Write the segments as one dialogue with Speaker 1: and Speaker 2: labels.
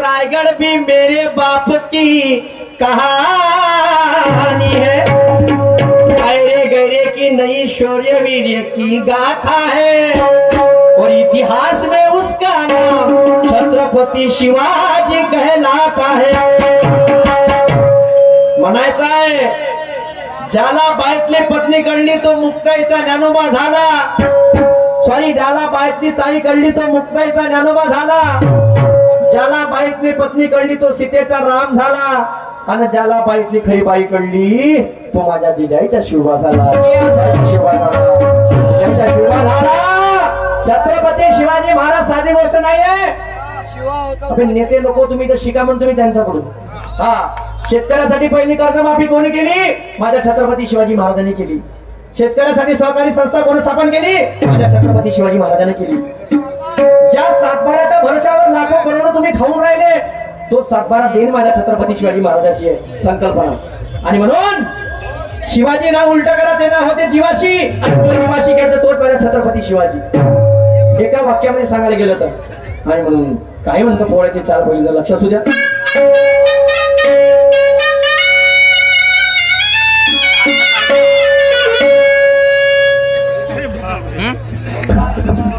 Speaker 1: रायगढ़ भी मेरे बाप की कहानी है। गहरे गहरे की नई शौर्य वीर की गाथा है। और इतिहास में उसका नाम छत्रपति शिवाजी कहलाता है। म्हणायचं आहे ज्याला बायतली पत्नी कडली तो मुक्ताईचा ज्ञानोबा झाला. सॉरी ज्याला बायतली ताई कडली तो मुक्ताईचा ज्ञानोबा झाला. ज्याला बाईतली पत्नी कळली तो सीतेचा राम झाला. आणि ज्याला बाईतली खरी बाई कळली तो माझ्या जिजाईच्या शिवबा झाला झाला छत्रपती शिवाजी महाराज साधी गोष्ट नाहीये. नेते लोक तुम्ही तर शिका म्हणून तुम्ही त्यांच्याकडून. हा शेतकऱ्यासाठी पहिली कर्जमाफी कोणी केली? माझ्या छत्रपती शिवाजी महाराजांनी केली. शेतकऱ्यासाठी सहकारी संस्था कोणी स्थापन केली? माझ्या छत्रपती शिवाजी महाराजांनी केली. ज्या सातबाराच्या भरशावर लाखो करोड तुम्ही खाऊन राहिले तो सातबारा देण माझ्या छत्रपती शिवाजी महाराजाची आहे संकल्पना. आणि म्हणून शिवाजी नाव उलट करा ते ना होते जीवाशी. आणि तो जीवाशी खेळतो तोच माझ्या छत्रपती शिवाजी. एका वाक्यामध्ये सांगायला गेलं तर. आणि म्हणून काय म्हणतो पोळ्याची चार पहिली जर लक्ष असू द्या.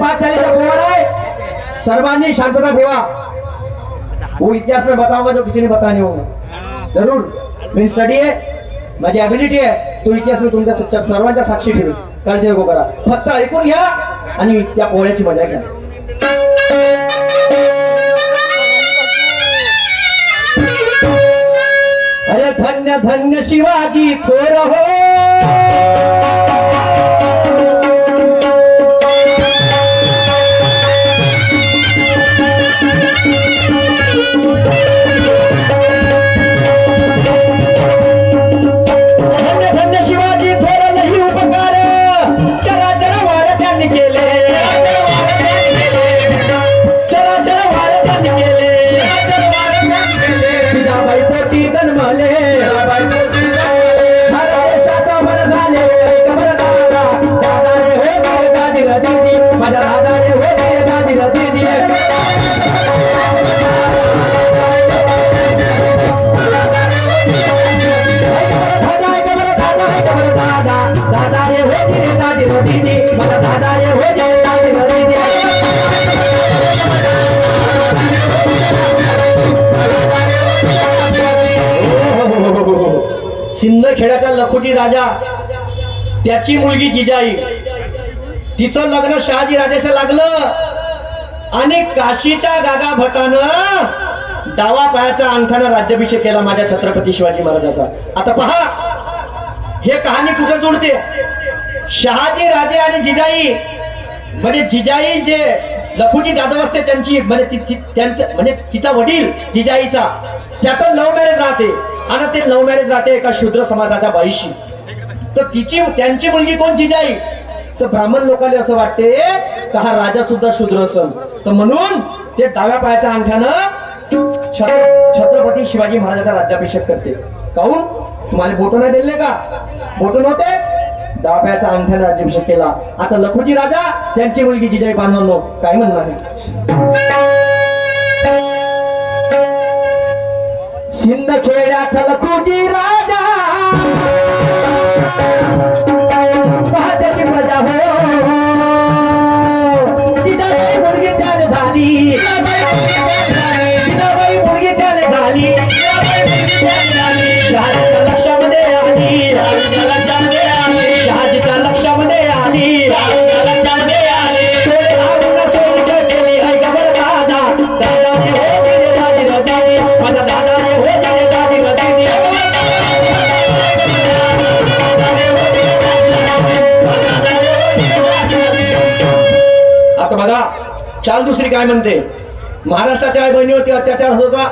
Speaker 1: पाच चालीचा सर्वांनी शांतता ठेवा. वो इतिहास में बताऊंगा जो किसी ने बता नहीं होगा। जरूर. मेरी स्टडी है माझी ॲबिलिटी आहे तो इतिहास मी तुमच्या सर्वांच्या साक्षी ठेवू. काळजी नको करा. फक्त ऐकून घ्या आणि त्या पोळ्याची मजा घ्या. अरे धन्य धन्य शिवाजी थोर हो. राजा त्याची मुलगी जिजाई. तिचं लग्न शहाजी राजाच्या लागलं. आणि काशीच्या गागा भटानं डावा पायाचा अंगठानं राज्याभिषेक केला माझ्या छत्रपती शिवाजी महाराजाचा. आता पहा हे कहाणी कुठे जुळते? शहाजी राजे आणि जिजाई. म्हणजे जिजाई जे लखुजी जाधव असते त्यांची म्हणजे त्यांचं म्हणजे तिचा वडील जिजाईचा त्याचं लव्ह मॅरेज राहते. आणि ते लव्ह मॅरेज राहते एका शूद्र समाजाच्या बाईशी. तर तिची त्यांची मुलगी कोण जिजाई? तर ब्राह्मण लोकांना असं वाटते का हा राजा सुद्धा शूद्र असल तर म्हणून ते डाव्या पायाच्या अंगठ्यानं छत्रपती शिवाजी महाराजाचा राज्याभिषेक करते. काहून? तुम्हाला बोटो नाही दिले का? बोटो नव्हते? डाव्या डाव्याचा अंगठ्यानं राज्याभिषेक केला. आता लखुजी राजा त्यांची मुलगी जिजाई बांधवांनो काय म्हणणार आहे सिंदखेड्याचा लखुजी राजा दुसरी काय म्हणते? महाराष्ट्राच्या आई बहिणीवरती अत्याचार होत होता.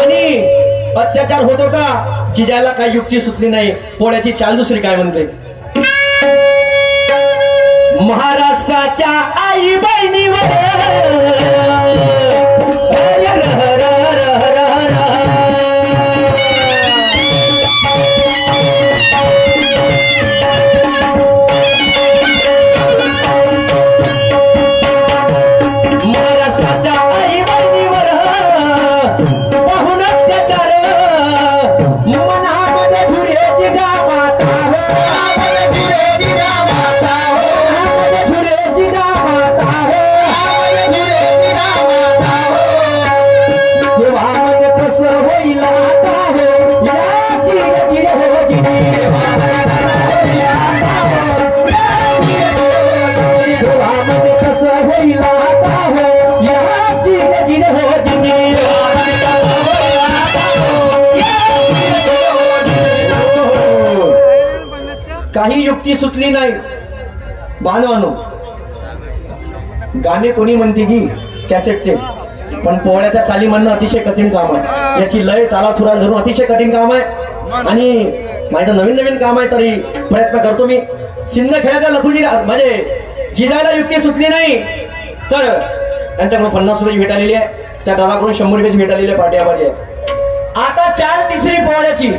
Speaker 1: आणि अत्याचार होत होता जिजायला काही युक्ती सुचली नाही. पोळ्याची चाल दुसरी काय म्हणते? महाराष्ट्राच्या आई बहिणीवर काही युक्ती सुचली नाही बांधवानो गाणे कोणी म्हणते जी कॅसेटचे पण पोहळ्याच्या चाली म्हणणं अतिशय कठीण काम आहे. याची लय ताला सुरा धरून अतिशय कठीण काम आहे. आणि माझं नवीन नवीन काम आहे तरी प्रयत्न करतो मी. सिंध खेळाच्या लखुजी म्हणजे जिजायला युक्ती सुचली नाही तर त्यांच्याकडून पन्नास रुपये भेट आलेली आहे. त्या दादाकडून शंभर रुपयाची भेट आलेली आहे पाठी आहे आता चार तिसरी पोहण्याची.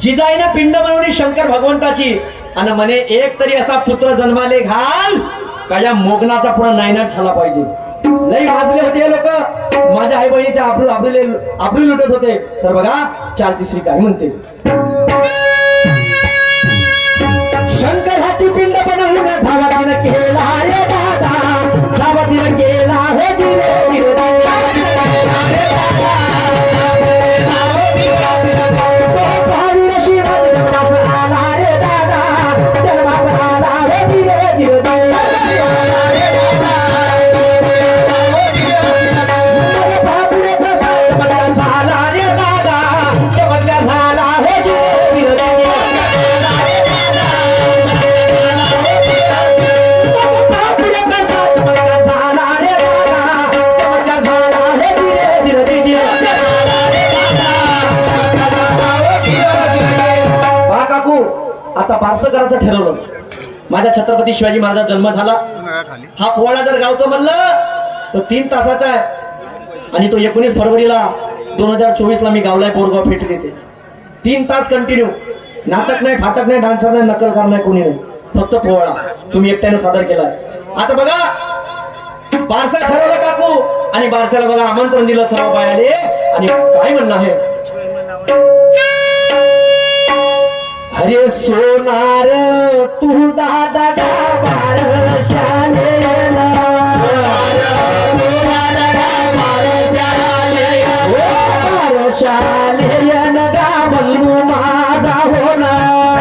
Speaker 1: जिजाईने पिंड बनवली शंकर भगवंताची. आणि म्हणे एक तरी असा पुत्र जन्माले घाल का या मोगनाचा पुढे नायनाट झाला पाहिजे. लई वाजले होते लोक. माझ्या आई बहिणीच्या आबरू आबरूले आबरू लुटत होते. तर बघा चार तिसरी काय म्हणते. शंकर हाती पिंड बनवून धावतीनं केला रे दादा. धावतीनं केला हो जिरे. छत्रपती शिवाजी महाराजांचा जन्म झाला. हा पोवाडा जर गावतो म्हणलं तर तीन तासाचा आहे. आणि तो एकोणीस फरवरीला दोन हजार चोवीस ला मी गावलाय पोरगाव फेटी देते तीन तास कंटिन्यू नाटक नाही फाटक नाही डान्सर नाही नकलकार नाही कोणी नाही. फक्त पोवाडा. तुम्ही एकट्याने सादर केलाय. आता बघा बारसा ठरवलं काकू. आणि बारसाला बघा आमंत्रण दिलं सर्व बायाले. आणि काय म्हणणं आहे? अरे सोनार तू दादा गावार शालेला. ओ गाभार शालेयन गा बंधू माझा होणार.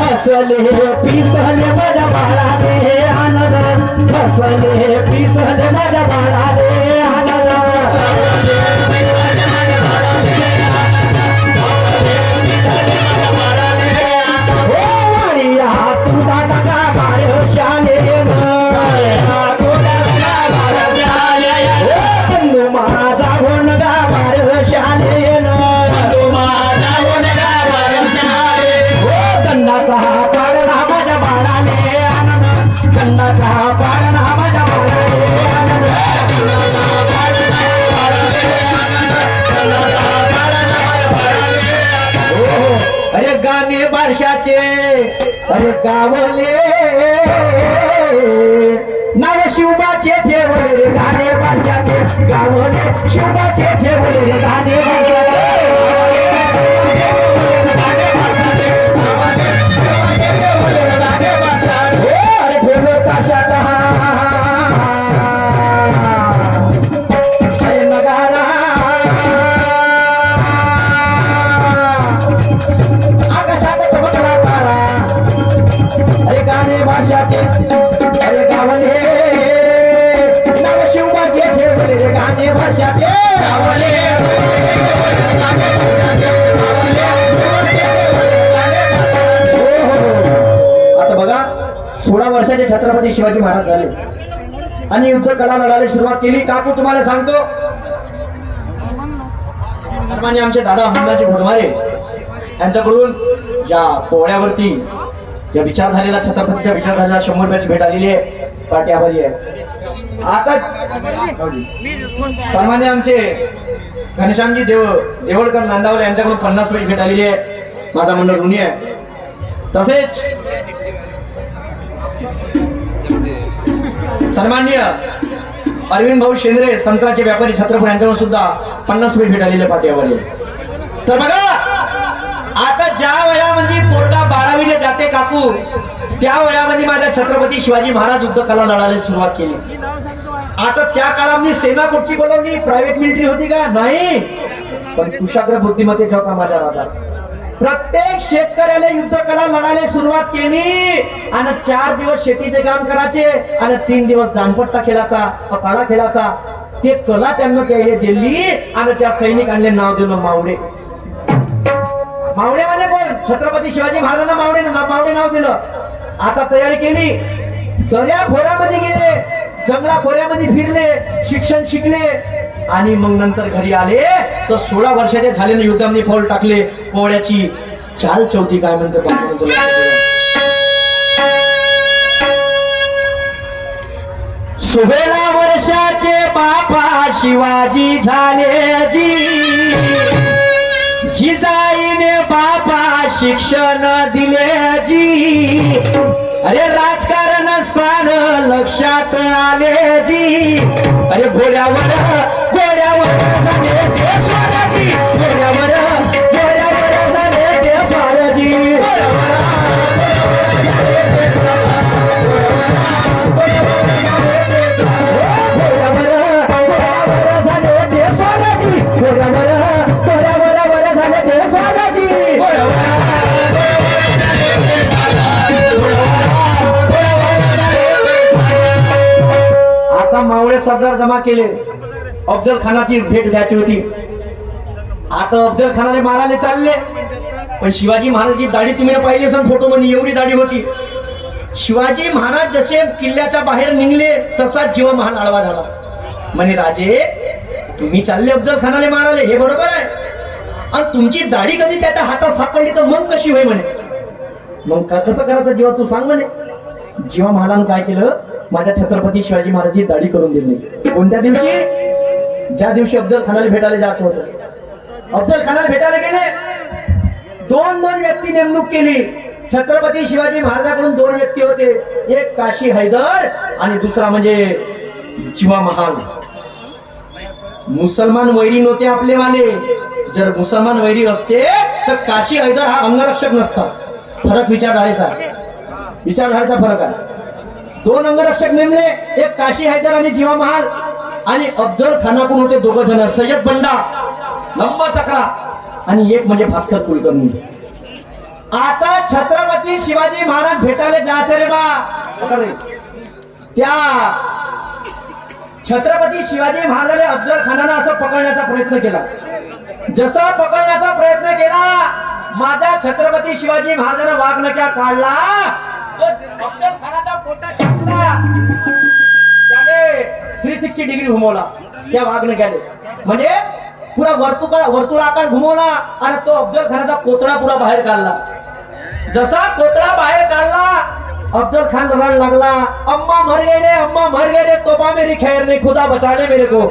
Speaker 1: हसले पिसले माझ्या बाळाले आनंद हसले मी तुम्हाला सांगतो. सन्मान्य आमचे दादा मुन्नाजी घोडमारे यांच्याकडून या पोहळ्यावरती या विचार झालेला छत्रपतीचा विचार झालेला शंभर रुपयाची भेट आलेली आहे. पाट्यावरी आहे. आता सन्मान्य आमचे घनश्यामजी देव देवळकर नांदावले यांच्याकडून पन्नास रुपयाची भेट आलेली आहे. माझा मंडळ ऋणी आहे. तसेच सन्मान्य अरविंद भाऊ शेंद्रे संत्राचे व्यापारी छत्रपूर यांच्यावर सुद्धा पन्नास रुपये भेट आलेले पाठीवर तर बघा आता ज्या वया म्हणजे पोरगा बारावीला जाते काकू त्या वयामध्ये माझ्या छत्रपती शिवाजी महाराज युद्ध कला लढायला सुरुवात केली. आता त्या काळामध्ये सेना कुठची बोलवली? प्रायव्हेट मिलिटरी होती का? नाही. पण कुशाग्र बुद्धिमत्तेचा होता माझ्या राजा प्रत्येक शेतकऱ्याला युद्ध कला लढायला सुरुवात केली. आणि चार दिवस शेतीचे काम करायचे आणि तीन दिवस दानपट्टा खेळायचा अखाडा खेळाचा ते कला त्यांना त्याला दिली आणि त्या सैनिकांनी नाव दिलं मावडे मावडे म्हणजे कोण? छत्रपती शिवाजी महाराजांना मावडे मावडे नाव दिलं. आता तयारी केली. दर्या खोऱ्यामध्ये गेले जंगला खोऱ्यामध्ये फिरले शिक्षण शिकले आणि मग नंतर घरी आले. तर सोळा वर्षाचे झालेले युद्धामध्ये पाऊल टाकले. पोळ्याची चाल चौथी काय म्हणते पाठवण्याचं वर्षाचे बापा शिवाजी झाले जी. जिजाईने बापा शिक्षण दिले जी. अरे राजकारण सार लक्षात आले जी. अरे भोल्यावर मावळे सरदार जमा केले. अफजल खानाची भेट घ्यायची होती. आता अफजल खानाने मारायला चालले. पण शिवाजी महाराजची दाढी तुम्ही पाहिली असेल फोटो मध्ये एवढी दाढी होती. शिवाजी महाराज जसे किल्ल्याच्या बाहेर निघले तसा जीव महाल आडवा झाला. म्हणे राजे तुम्ही चालले अफजल खानाने माराले हे बरोबर आहे. आणि तुमची दाढी कधी त्याच्या हातात सापडली तर मग कशी होय म्हणे? मग का कसं करायचं जीवा तू सांग म्हणे. जीवा महाराज काय केलं माझ्या छत्रपती शिवाजी महाराजची दाढी करून दिली कोणत्या दिवशी? ज्या दिवशी अफजल खानाला भेटायला जायचं होतं. अफजल खानाला भेटायला गेले. दोन दोन व्यक्ती नेमणूक केली. छत्रपती शिवाजी महाराजाकडून दोन व्यक्ती होते. एक काशी हैदर आणि दुसरा म्हणजे जीवा महाल. मुसलमान वैरी नव्हते आपले वाले. जर मुसलमान वैरी असते तर काशी हैदर हा अंगरक्षक नसता. फरक विचारधारेचा विचारधारेचा फरक आहे. दोन अंगरक्षक नेमले एक काशी हैदर आणि जीवा महाल. आणि अफजल खानाकडून होते दोघ जण सय्यद बंडा लंबा चक्रा आणि एक म्हणजे भास्कर कुलकर्णी. आता छत्रपती शिवाजी महाराज भेटायला जायचं रे बा. त्या छत्रपती शिवाजी महाराजाने अफजल खानाला असं पकडण्याचा प्रयत्न केला. जसा पकडण्याचा प्रयत्न केला माझ्या छत्रपती शिवाजी महाराजांना वाघनक्या काढला. अफजल खानाचा पोटा थ्री सिक्स्टी डिग्री घुमवला. त्या वाघनक्याने म्हणजे पुरा वर्तुळ वर्तुळाकार घुमवला आणि तो अफजल खानाचा कोतळा पुरा बाहेर काढला. जसा कोतळा बाहेर काढला अफजल खान रडायला लागला अम्मा मर गए रे अम्मा मर गए रे तोबा मेरी खैर नहीं खुदा बचाने मेरे को.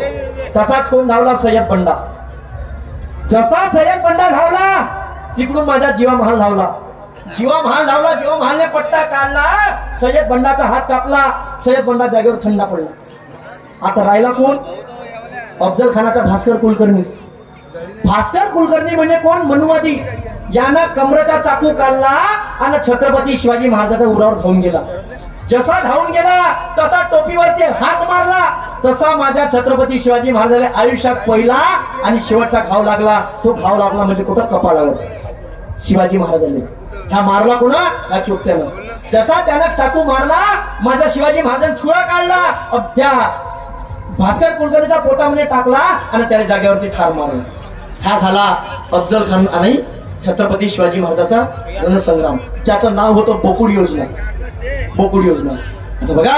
Speaker 1: तसाच कोण धावला? सय्यद पंडा. जसा सय्यद पंडा धावला तिकडून माझा जीवा महाल धावला. जीवा महाल धावला जीवा महालने पट्टा काढला. सय्यद बंडाचा हात कापला. सय्यद बंडा जागेवर थंडा पडला. आता राहिला कोण? अफजल खानाचा भास्कर कुलकर्णी. भास्कर कुलकर्णी म्हणजे कोण? मनुवादी. यानं कमरेचा चाकू काढला आणि छत्रपती शिवाजी महाराजाच्या उरावर धावून गेला. जसा धावून गेला तसा टोपीवरती हात मारला तसा माझ्या छत्रपती शिवाजी महाराजाला आयुष्यात पहिला आणि शेवटचा घाव लागला. तो घाव लागला म्हणजे कुठं? कपाळावर. शिवाजी महाराजांनी. ह्या मारला कोणा? ह्या चोपट्यानं. जसा त्यानं चाकू मारला माझ्या शिवाजी महाराजांनी छुरा काढला अब त्या भास्कर कुलकर्णीच्या पोटामध्ये टाकला आणि त्याने जागेवरती ठार मारला. हा झाला अफजल खान आणि छत्रपती शिवाजी महाराजाचा रणसंग्राम ज्याचं नाव होतं बोकुड योजना. बोकुड योजना. आता बघा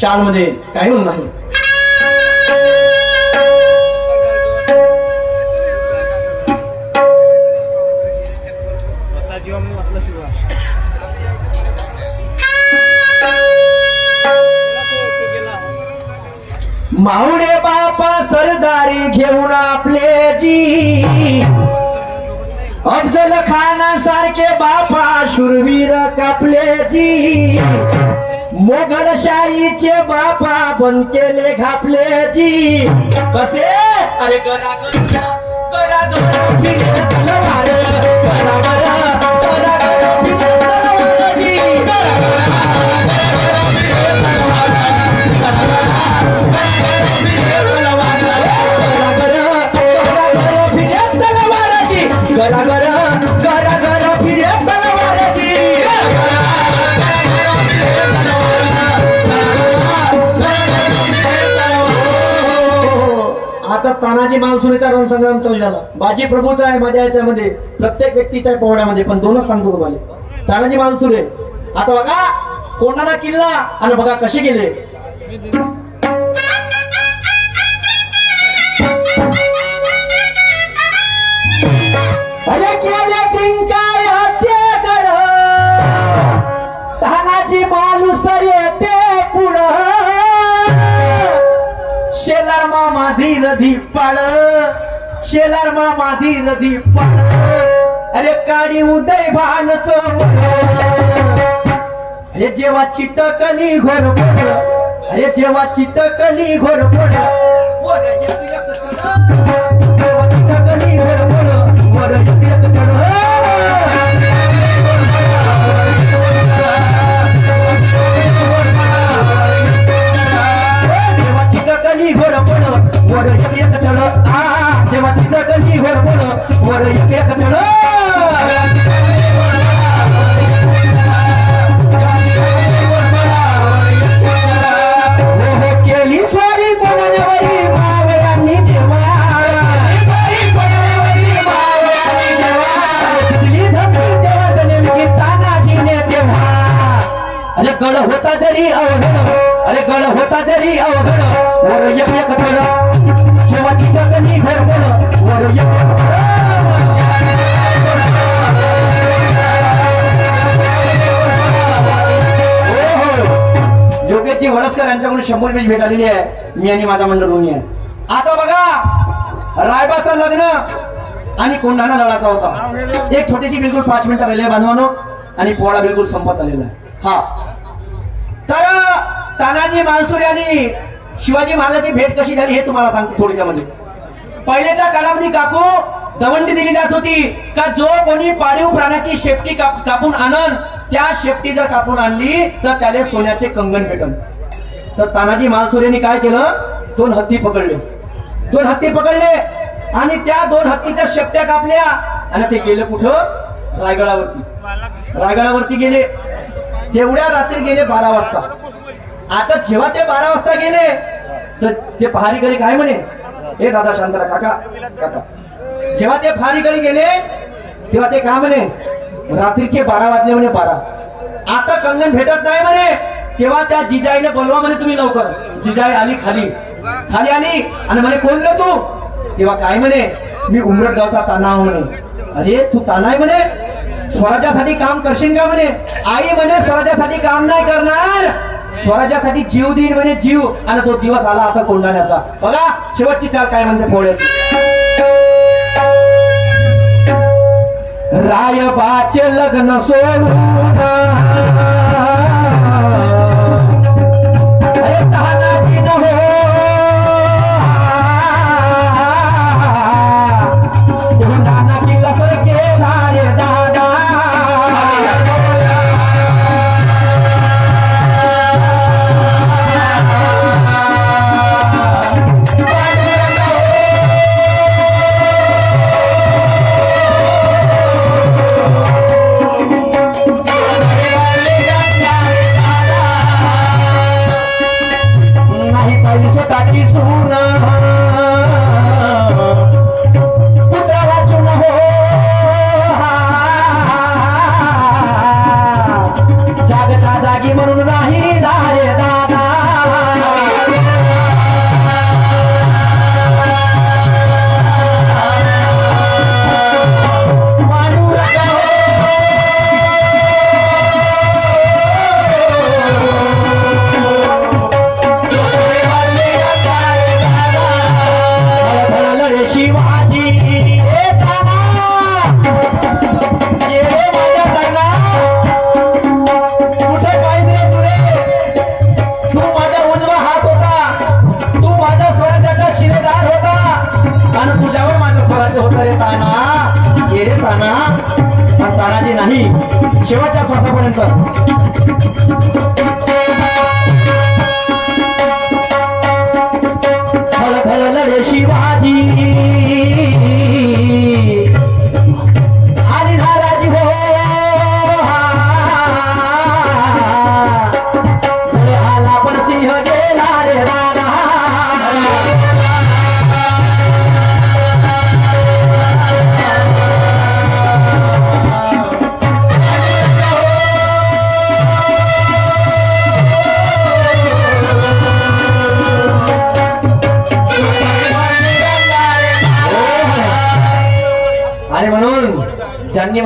Speaker 1: चाळमध्ये काही म्हणून नाही. माहुडे बापा सरदारी घेऊन आपले जी अफजल खाना सारखे बापा शुरवीर कापले जी मोगलशाहीचे बापा बंद केले घापले जी कसे? अरे करा करा करा करा तलवार करा करा करा आता तानाजी मालसुरेचा रणसंग्राम चालू झाला. बाजी प्रभूचा आहे माझ्या याच्यामध्ये. प्रत्येक व्यक्तीच्या पोहण्यामध्ये पण दोनच सांगतो तुम्हाला. तानाजी मालसुरे आता बघा कोणाला किल्ला? आणि बघा कसे गेले. नदी पाळ. धीपाळ शेलार मामा नदी पाळ. अरे काळी उदय भानच अरे जेव्हा चिटकली घोर पड अरे जेव्हा चिटकली घोर पड गड होता जरी अरे गड होता जरी अवघड वर एक एक थोड जेव्हा चिटकली घरगड वर एक एक वडसकर यांच्याकडून शंभर पेज भेट आलेली आहे. मी आणि माझा मंडळ ऋणी आहे. आता बघा रायबाचं लग्न आणि कोंढाणा लढाचा होता. एक छोटीशी बिलकुल पाच मिनिटं राहिले बांधवानो आणि पोळा बिलकुल संपत आलेला आहे. हा. तर तानाजी मानसुरे आणि शिवाजी महाराजांची भेट कशी झाली हे तुम्हाला सांगतो थोडक्यामध्ये. पहिल्याच्या काळामध्ये काकू दवंडी दिली जात होती. का जो कोणी पाळीव प्राण्याची शेपटी कापून आणन त्या शेपटी जर कापून आणली तर त्याला सोन्याचे कंगन भेटल तर तानाजी मालसुरेने काय केलं? दोन हत्ती पकडले. दोन हत्ती पकडले आणि त्या दोन हत्तीच्या शेपट्या कापल्या आणि ते गेले कुठं? रायगडावरती. रायगडावरती गेले. तेवढ्या रात्री गेले बारा वाजता. आता जेव्हा ते बारा वाजता गेले तर ते पहारीकरी काय म्हणे? हे दादा शांतरा काका काका. जेव्हा ते पहारीकरी गेले तेव्हा ते काय म्हणे? रात्रीचे बारा वाजले म्हणे बारा. आता कंगन भेटत नाही म्हणे. तेव्हा त्या जिजाईने बोलवा म्हणे तुम्ही लवकर. जिजाई आली खाली. खाली आली. आणि म्हणे कोण ग तू? तेव्हा काय म्हणे? मी उमरटगावचा ताना म्हणे. अरे तू तानाय म्हणे? स्वराज्यासाठी काम करशील का म्हणे? आई म्हणे स्वराज्यासाठी काम नाही करणार. स्वराज्यासाठी जीव देईन म्हणे जीव. आणि तो दिवस आला आता कोंडाण्याचा बघा शेवटची चाल काय म्हणते पोळ्याची. रायबाचे लग्न सोडून.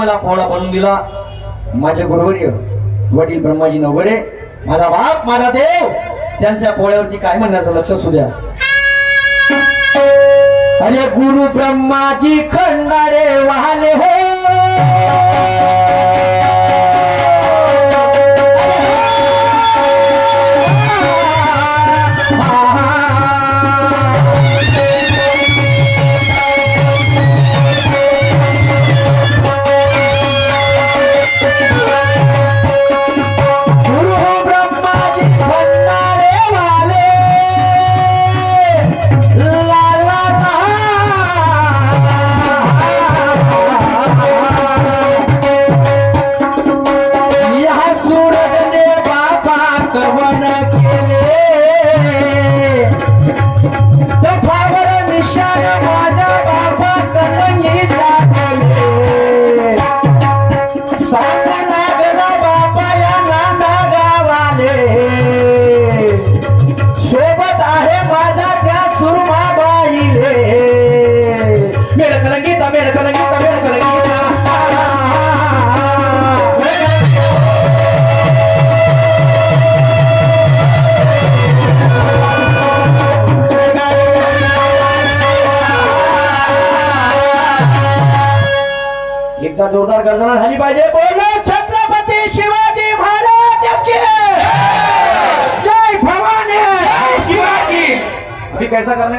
Speaker 1: मला पोळा बनवून दिला? माझे गुरुवर्य वडील ब्रह्माजी नवरे माझा बाप माझा देव त्यांच्या पोळ्यावरती काय म्हणण्याचं लक्ष असू द्या. अरे गुरु ब्रह्माजी खंडाडे वाहले हो.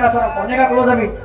Speaker 1: सर कोणी का क्लोज
Speaker 2: जमीन